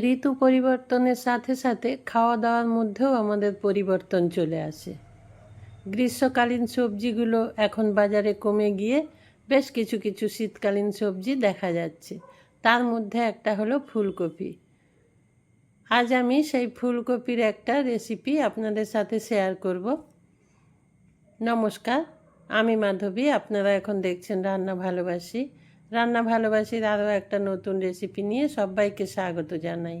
ঋতু পরিবর্তনের সাথে সাথে খাওয়া দাওয়ার মধ্যেও আমাদের পরিবর্তন চলে আসে। গ্রীষ্মকালীন সবজিগুলো এখন বাজারে কমে গিয়ে বেশ কিছু কিছু শীতকালীন সবজি দেখা যাচ্ছে। তার মধ্যে একটা হলো ফুলকপি। আজ আমি সেই ফুলকপির একটা রেসিপি আপনাদের সাথে শেয়ার করব। নমস্কার, আমি মাধবী, আপনারা এখন দেখছেন রান্না ভালোবাসি। রান্না ভালোবাসির আরও একটা নতুন রেসিপি নিয়ে সবাইকে স্বাগত জানাই।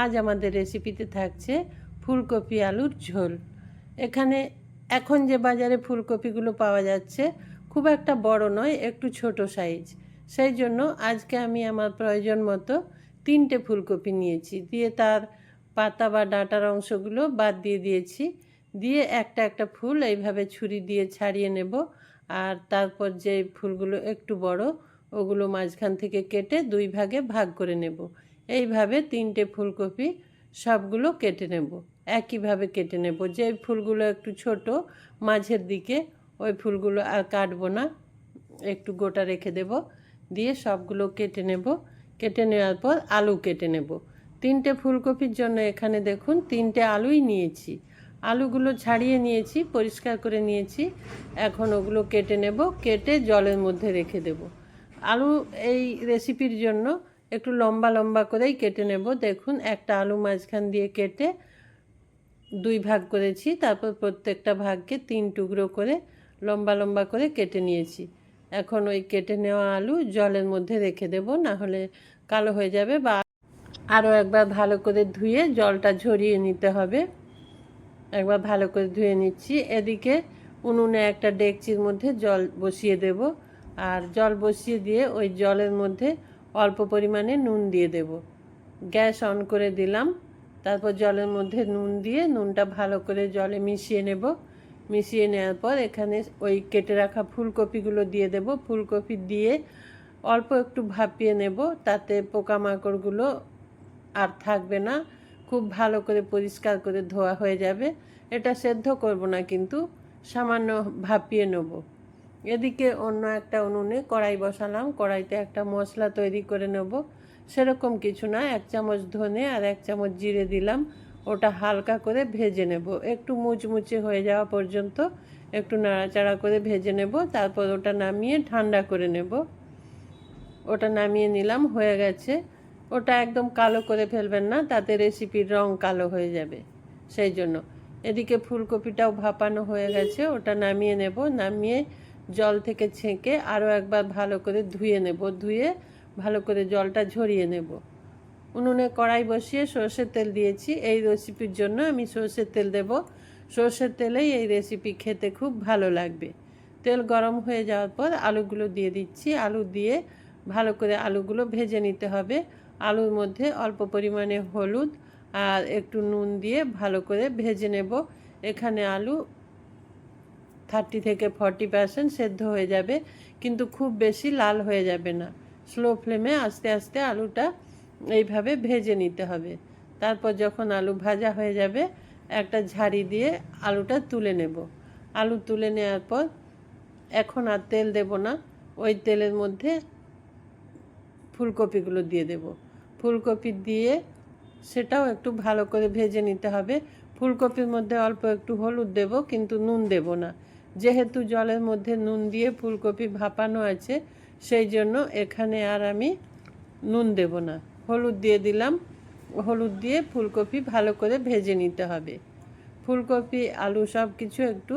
আজ আমাদের রেসিপিতে থাকছে ফুলকপি আলুর ঝোল। এখানে এখন যে বাজারে ফুলকপিগুলো পাওয়া যাচ্ছে, খুব একটা বড় নয়, একটু ছোট সাইজ সেই জন্য আজকে আমি আমার প্রয়োজন মতো তিনটে ফুলকপি নিয়েছি। দিয়ে তার পাতা বা ডাঁটার অংশগুলো বাদ দিয়ে দিয়েছি। দিয়ে একটা একটা ফুল এইভাবে ছুরি দিয়ে ছাড়িয়ে নেব। আর তারপর যে ফুলগুলো একটু বড় ওগুলো মাঝখান থেকে কেটে দুই ভাগে ভাগ করে নেব। এইভাবে তিনটে ফুলকপি সবগুলো কেটে নেব। একইভাবে কেটে নেব। যে ফুলগুলো একটু ছোট, মাঝের দিকে ওই ফুলগুলো আর কাটবো না। একটু গোটা রেখে দেব। দিয়ে সবগুলো কেটে নেব। কেটে নেওয়ার পর আলু কেটে নেব। তিনটে ফুলকপির জন্য এখানে দেখুন তিনটে আলুই নিয়েছি। আলুগুলো ছাড়িয়ে নিয়েছি, পরিষ্কার করে নিয়েছি। এখন ওগুলো কেটে নেব। কেটে জলের মধ্যে রেখে দেব। আলু এই রেসিপির জন্য একটু লম্বা লম্বা করেই কেটে নেব। দেখুন, একটা আলু মাঝখান দিয়ে কেটে দুই ভাগ করেছি, তারপর প্রত্যেকটা ভাগকে তিন টুকরো করে লম্বা লম্বা করে কেটে নিয়েছি। এখন ওই কেটে নেওয়া আলু জলের মধ্যে রেখে দেব, না হলে কালো হয়ে যাবে বা আরও একবার ভালো করে ধুয়ে জলটা ঝরিয়ে নিতে হবে। একবার ভালো করে ধুয়ে নিচ্ছি। এদিকে উনুনে একটা ডেকচির মধ্যে জল বসিয়ে দেব। আর জল বসিয়ে দিয়ে ওই জলের মধ্যে অল্প পরিমাণে নুন দিয়ে দেব। গ্যাস অন করে দিলাম। তারপর জলের মধ্যে নুন দিয়ে নুনটা ভালো করে জলে মিশিয়ে নেব। মিশিয়ে নেওয়ার পর এখানে ওই কেটে রাখা ফুলকপিগুলো দিয়ে দেব। ফুলকপি দিয়ে অল্প একটু ভাপিয়ে নেব। তাতে পোকামাকড়গুলো আর থাকবে না। খুব ভালো করে পরিষ্কার করে ধোয়া হয়ে যাবে। এটা সেদ্ধ করব না কিন্তু, সামান্য ভাপিয়ে নেব। এদিকে অন্য একটা উনুনে কড়াই বসালাম, কড়াইতে একটা মশলা তৈরি করে নেব। সেরকম কিছু না, এক চামচ ধনে আর এক চামচ জিরে দিলাম। ওটা হালকা করে ভেজে নেব। একটু মুচমুচে হয়ে যাওয়া পর্যন্ত একটু নাড়াচাড়া করে ভেজে নেব। তারপর ওটা নামিয়ে ঠান্ডা করে নেব। ওটা নামিয়ে নিলাম, হয়ে গেছে। ওটা একদম কালো করে ফেলবেন না, তাতে রেসিপির রং কালো হয়ে যাবে। সেই জন্য। এদিকে ফুলকপিটাও ভাপানো হয়ে গেছে, ওটা নামিয়ে নেব। নামিয়ে জল থেকে ছেঁকে আরও একবার ভালো করে ধুয়ে নেব, ধুয়ে ভালো করে জলটা ঝরিয়ে নেব। উনুনে কড়াই বসিয়ে সর্ষের তেল দিয়েছি। এই রেসিপির জন্য আমি সর্ষের তেল দেব। সর্ষের তেলেই এই রেসিপি খেতে খুব ভালো লাগবে। তেল গরম হয়ে যাওয়ার পর আলুগুলো দিয়ে দিচ্ছি। আলু দিয়ে ভালো করে আলুগুলো ভেজে নিতে হবে। আলুর মধ্যে অল্প পরিমাণে হলুদ আর একটু নুন দিয়ে ভালো করে ভেজে নেব। এখানে আলু থার্টি থেকে ফর্টি পার্সেন্ট সেদ্ধ হয়ে যাবে, কিন্তু খুব বেশি লাল হয়ে যাবে না। স্লো ফ্লেমে আস্তে আস্তে আলুটা এইভাবে ভেজে নিতে হবে। তারপর যখন আলু ভাজা হয়ে যাবে, একটা ঝাড়ি দিয়ে আলুটা তুলে নেব। আলু তুলে নেওয়ার পর এখন আর তেল দেব না, ওই তেলের মধ্যে ফুলকপিগুলো দিয়ে দেব। ফুলকপি দিয়ে সেটাও একটু ভালো করে ভেজে নিতে হবে। ফুলকপির মধ্যে অল্প একটু হলুদ দেব, কিন্তু নুন দেব না। যেহেতু জলের মধ্যে নুন দিয়ে ফুলকপি ভাপানো আছে, সেই জন্য এখানে আর আমি নুন দেব না। হলুদ দিয়ে দিলাম। হলুদ দিয়ে ফুলকপি ভালো করে ভেজে নিতে হবে। ফুলকপি, আলু সব কিছু একটু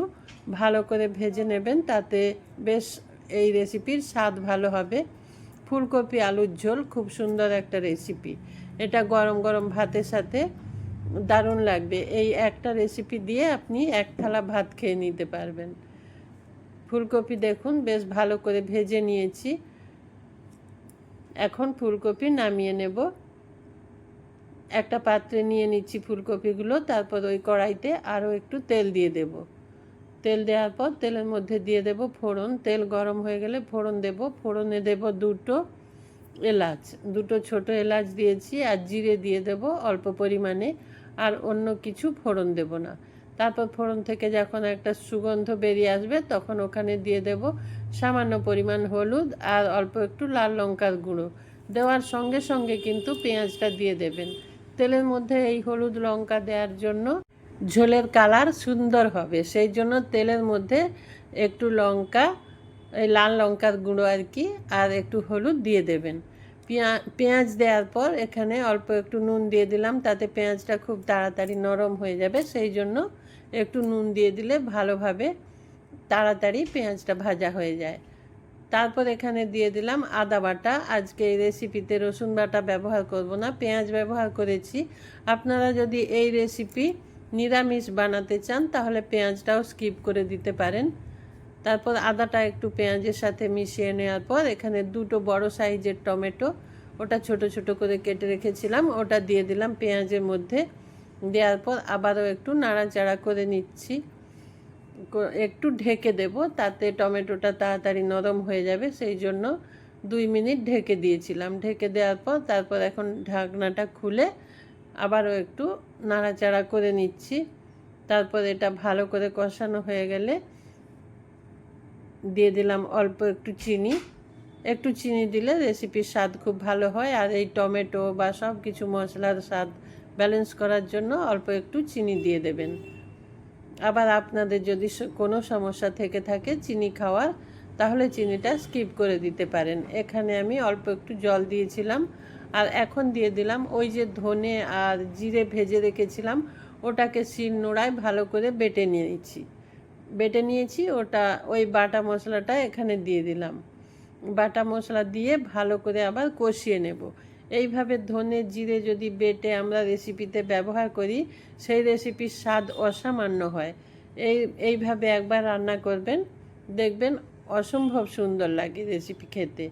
ভালো করে ভেজে নেবেন, তাতে বেশ এই রেসিপির স্বাদ ভালো হবে। ফুলকপি, আলুর ঝোল খুব সুন্দর একটা রেসিপি। এটা গরম গরম ভাতের সাথে দারুণ লাগবে। এই একটা রেসিপি দিয়ে আপনি এক থালা ভাত খেয়ে নিতে পারবেন। ফুলকপি দেখুন, বেশ ভালো করে ভেজে নিয়েছি। এখন ফুলকপি নামিয়ে নেব। একটা পাত্রে নিয়ে নিচ্ছি ফুলকপিগুলো, তারপর ওই কড়াইতে আরও একটু তেল দিয়ে দেব। তেল দেওয়ার পর তেলের মধ্যে দিয়ে দেব ফোড়ন। তেল গরম হয়ে গেলে ফোড়ন দেব। ফোড়নে দেব দুটো এলাচ। দুটো ছোট এলাচ দিয়েছি আর জিরে দিয়ে দেব অল্প পরিমাণে। আর অন্য কিছু ফোড়ন দেব না। তারপর ফোড়ন থেকে যখন একটা সুগন্ধ বেরিয়ে আসবে, তখন ওখানে দিয়ে দেব সামান্য পরিমাণ হলুদ আর অল্প একটু লাল লঙ্কার গুঁড়ো। দেওয়ার সঙ্গে সঙ্গে কিন্তু পেঁয়াজটা দিয়ে দেবেন। তেলের মধ্যে এই হলুদ লঙ্কা দেওয়ার জন্য ঝোলের কালার সুন্দর হবে। সেই জন্য তেলের মধ্যে একটু লঙ্কা, এই লাল লঙ্কার গুঁড়ো আর কি, আর একটু হলুদ দিয়ে দেবেন। পেঁয়াজ দেওয়ার পর এখানে অল্প একটু নুন দিয়ে দিলাম। তাতে পেঁয়াজটা খুব তাড়াতাড়ি নরম হয়ে যাবে। সেই জন্য একটু নুন দিয়ে দিলে ভালোভাবে তাড়াতাড়ি পেঁয়াজটা ভাজা হয়ে যায়। তারপর এখানে দিয়ে দিলাম আদা বাটা। আজকে এই রেসিপিতে রসুন বাটা ব্যবহার করব না, পেঁয়াজ ব্যবহার করেছি। আপনারা যদি এই রেসিপি নিরামিষ বানাতে চান, তাহলে পেঁয়াজটাও স্কিপ করে দিতে পারেন। তারপর আদাটা একটু পেঁয়াজের সাথে মিশিয়ে নেওয়ার পর এখানে দুটো বড় সাইজের টমেটো, ওটা ছোট ছোট করে কেটে রেখেছিলাম, ওটা দিয়ে দিলাম পেঁয়াজের মধ্যে। দেওয়ার পর আবারও একটু নাড়াচাড়া করে নিচ্ছি। একটু ঢেকে দেব, তাতে টমেটোটা তাড়াতাড়ি নরম হয়ে যাবে, সেই জন্য দুই মিনিট ঢেকে দিয়েছিলাম। ঢেকে দেওয়ার পর তারপর এখন ঢাকনাটা খুলে আবারও একটু নাড়াচাড়া করে নিচ্ছি। তারপর এটা ভালো করে কষানো হয়ে গেলে দিয়ে দিলাম অল্প একটু চিনি। একটু চিনি দিলে রেসিপির স্বাদ খুব ভালো হয়। আর এই টমেটো বা সব কিছু মশলার স্বাদ ব্যালেন্স করার জন্য অল্প একটু চিনি দিয়ে দেবেন। আবার আপনাদের যদি কোনো সমস্যা থেকে থাকে চিনি খাওয়ার, তাহলে চিনিটা স্কিপ করে দিতে পারেন। এখানে আমি অল্প একটু জল দিয়েছিলাম। আর এখন দিয়ে দিলাম ওই যে ধনে আর জিরে ভেজে রেখেছিলাম, ওটাকে শিল নোড়ায় ভালো করে বেটে নিয়েছি। বেটে নিয়েছি, ওটা ওই বাটা মশলাটা এখানে দিয়ে দিলাম। বাটা মশলা দিয়ে ভালো করে আবার কষিয়ে নেব। এইভাবে ধনে জিরে যদি বেটে আমরা রেসিপিতে ব্যবহার করি, সেই রেসিপির স্বাদ অসামান্য হয়। এই, এইভাবে একবার রান্না করবেন, দেখবেন অসম্ভব সুন্দর লাগে রেসিপি খেতে।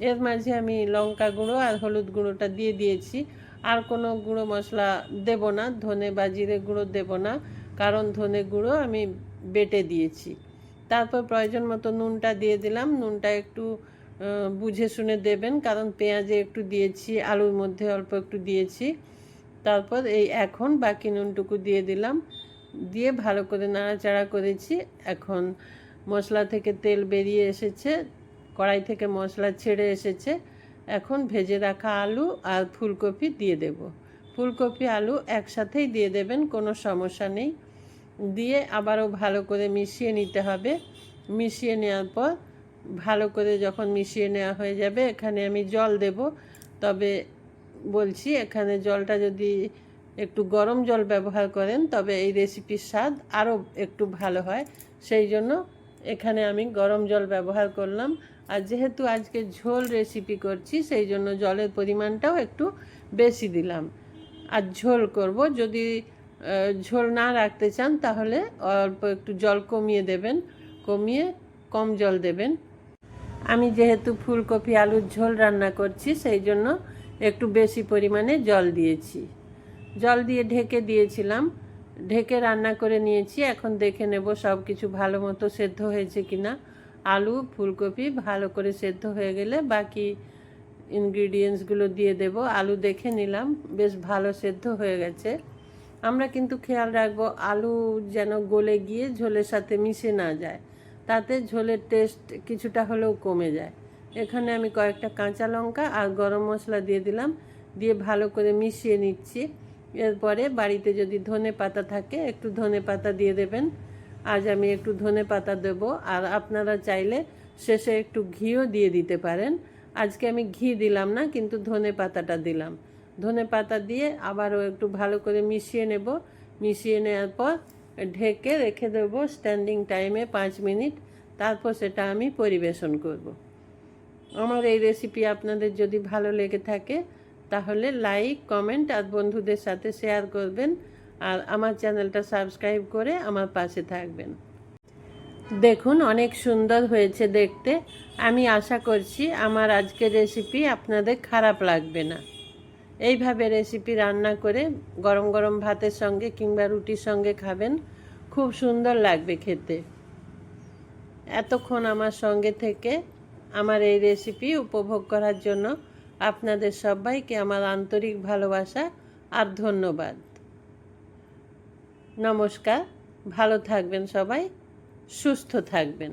এর মাঝে আমি লঙ্কা গুঁড়ো আর হলুদ গুঁড়োটা দিয়ে দিয়েছি। আর কোনো গুঁড়ো মশলা দেব না, ধনে বা জিরে গুঁড়ো দেব না। কারণ ধনে গুঁড়ো আমি বেটে দিয়েছি। তারপর প্রয়োজন মতো নুনটা দিয়ে দিলাম। নুনটা একটু বুঝে শুনে দেবেন। কারণ পেঁয়াজে একটু দিয়েছি, আলুর মধ্যে অল্প একটু দিয়েছি। তারপর এই এখন বাকি নুনটুকু দিয়ে দিলাম। দিয়ে ভালো করে নাড়াচাড়া করেছি। এখন মশলা থেকে তেল বেরিয়ে এসেছে, কড়াই থেকে মশলা ছেড়ে এসেছে। এখন ভেজে রাখা আলু আর ফুলকপি দিয়ে দেব। ফুলকপি, আলু একসাথেই দিয়ে দেবেন, কোনো সমস্যা নেই। দিয়ে আবারও ভালো করে মিশিয়ে নিতে হবে। মিশিয়ে নেওয়ার পর ভালো করে যখন মিশিয়ে নেওয়া হয়ে যাবে, এখানে আমি জল দেব। তবে বলছি এখানে জলটা যদি একটু গরম জল ব্যবহার করেন, তবে এই রেসিপির স্বাদ আরও একটু ভালো হয়। সেই জন্য এখানে আমি গরম জল ব্যবহার করলাম। আর যেহেতু আজকে ঝোল রেসিপি করছি, সেই জন্য জলের পরিমাণটাও একটু বেশি দিলাম। আর ঝোল করব যদি ঝোল না রাখতে চান, তাহলে অল্প একটু জল কমিয়ে দেবেন। কমিয়ে কম জল দেবেন। আমি যেহেতু ফুলকপি আলুর ঝোল রান্না করছি, সেই জন্য একটু বেশি পরিমাণে জল দিয়েছি। জল দিয়ে ঢেকে দিয়েছিলাম। ঢেকে রান্না করে নিয়েছি। এখন দেখে নেব সব কিছু ভালো মতো সেদ্ধ হয়েছে কিনা। আলু, ফুলকপি ভালো করে সেদ্ধ হয়ে গেলে বাকি ইনগ্রিডিয়েন্টসগুলো দিয়ে দেব। আলু দেখে নিলাম, বেশ ভালো সেদ্ধ হয়ে গেছে। আমরা কিন্তু খেয়াল রাখব আলু যেন গলে গিয়ে ঝোলের সাথে মিশে না যায়। তাতে ঝোলের টেস্ট কিছুটা হলেও কমে যায়। এখানে আমি কয়েকটা কাঁচা লঙ্কা আর গরম মশলা দিয়ে দিলাম। দিয়ে ভালো করে মিশিয়ে নিচ্ছি। এরপরে বাড়িতে যদি ধনে পাতা থাকে, একটু ধনে পাতা দিয়ে দেবেন। আজ আমি একটু ধনে পাতা দেবো। আর আপনারা চাইলে শেষে একটু ঘিও দিয়ে দিতে পারেন। আজকে আমি ঘি দিলাম না, কিন্তু ধনে পাতাটা দিলাম। ধনে পাতা দিয়ে আবারও একটু ভালো করে মিশিয়ে নেব। মিশিয়ে নেওয়ার পর ঢেকে রেখে দেবো স্ট্যান্ডিং টাইমে পাঁচ মিনিট। তারপর সেটা আমি পরিবেশন করব। আমার এই রেসিপি আপনাদের যদি ভালো লেগে থাকে, তাহলে লাইক কমেন্ট আর বন্ধুদের সাথে শেয়ার করবেন আর আমার চ্যানেলটা সাবস্ক্রাইব করে আমার পাশে থাকবেন। দেখুন, অনেক সুন্দর হয়েছে দেখতে। আমি আশা করছি আমার আজকের রেসিপি আপনাদের খারাপ লাগবে না। এইভাবে রেসিপি রান্না করে গরম গরম ভাতের সঙ্গে কিংবা রুটির সঙ্গে খাবেন। খুব সুন্দর লাগবে খেতে। এতক্ষণ আমার সঙ্গে থেকে আমার এই রেসিপি উপভোগ করার জন্য আপনাদের সবাইকে আমার আন্তরিক ভালোবাসা আর ধন্যবাদ। নমস্কার, ভালো থাকবেন সবাই, সুস্থ থাকবেন।